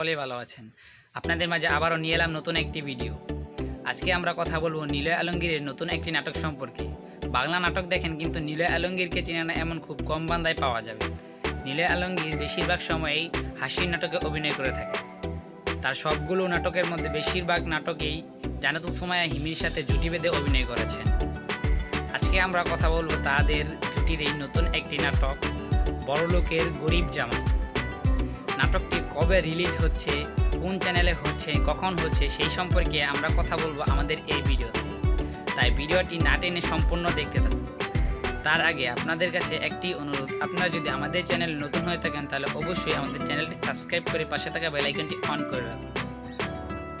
সকলেই ভালো আছেন। আপনাদের মাঝে আবারও নিয়ে এলাম নতুন একটি ভিডিও। আজকে আমরা কথা বলব নিলয় আলমগীরের নতুন একটি নাটক সম্পর্কে। বাংলা নাটক দেখেন কিন্তু নিলয় আলমগীরকে চিনে না এমন খুব কম বান্দায় পাওয়া যাবে। নিলয় আলমগীর বেশিরভাগ সময়েই হাসির নাটকে অভিনয় করে থাকে। তার সবগুলো নাটকের মধ্যে বেশিরভাগ নাটকেই জানাতুল সুমায়া হিমির সাথে জুটি বেঁধে অভিনয় করেছেন। আজকে আমরা কথা বলব তাদের জুটির এই নতুন একটি নাটক, বড়লোকের গরিব জামাই। নাটকটি কবে রিলিজ হচ্ছে, কোন চ্যানেলে হচ্ছে, কখন হচ্ছে, সেই সম্পর্কে আমরা কথা বলব আমাদের এই ভিডিওতে। তাই ভিডিওটি না টেনে সম্পূর্ণ দেখতে থাকুন। তার আগে আপনাদের কাছে একটি অনুরোধ, আপনারা যদি আমাদের চ্যানেল নতুন হয়ে থাকেন, তাহলে অবশ্যই আমাদের চ্যানেলটি সাবস্ক্রাইব করে পাশে থাকা বেল আইকনটি অন করে রাখুন।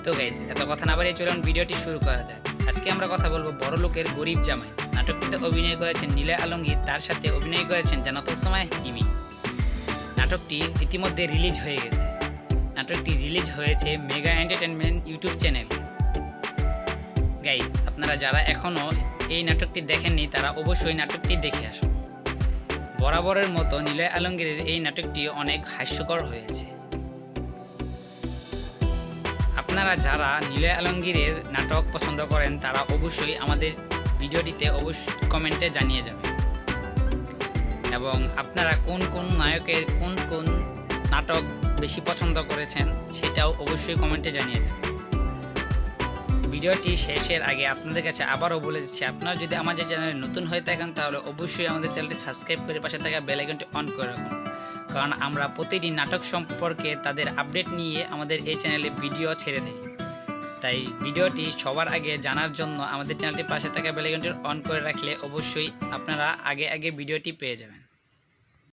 তো গাইস এত কথা না বাড়িয়ে চলুন, ভিডিওটি শুরু করা যায় আজকে আমরা কথা বলব বড় লোকের গরিব জামাই। নাটকটিতে অভিনয় করেছেন নীলয় আলমগীর, তার সাথে অভিনয় করেছেন জানাতুল সময় হিমি নাটকটি ইতিমধ্যে রিলিজ হয়ে গেছে। নাটকটি রিলিজ হয়েছে mega entertainment YouTube channel. Guys, আপনারা যারা এখনও এই নাটকটি দেখেননি, তারা অবশ্যই নাটকটি দেখে আসুন। বরাবরের মতো নিলয় আলমগীরের এই নাটকটি অনেক হাস্যকর হয়েছে। আপনারা যারা নিলয় আলমগীরের নাটক পছন্দ করেন, তারা অবশ্যই আমাদের ভিডিওটিতে অবশ্যই কমেন্টে জানিয়ে যাবেন। এবং আপনারা কোন কোন নায়কের কোন কোন নাটক বেশি পছন্দ করেছেন সেটাও অবশ্যই কমেন্টে জানিয়ে দেবেন। ভিডিওটি শেষের আগে আপনাদের কাছে আবারও বলে দিচ্ছি, আপনারা যদি আমাদের চ্যানেলে নতুন হয়ে থাকেন তাহলে অবশ্যই আমাদের চ্যানেলটি সাবস্ক্রাইব করে পাশে থাকা বেল আইকনটি অন করে রাখুন। কারণ আমরা প্রতিটি নাটক সম্পর্কে তাদের আপডেট নিয়ে আমাদের এই চ্যানেলে ভিডিও ছেড়ে থাকি তাই ভিডিওটি সবার আগে জানার জন্য আমাদের চ্যানেলটির পাশে থাকা বেলাইকনটি অন করে রাখলে অবশ্যই আপনারা আগে আগে ভিডিওটি পেয়ে যাবেন।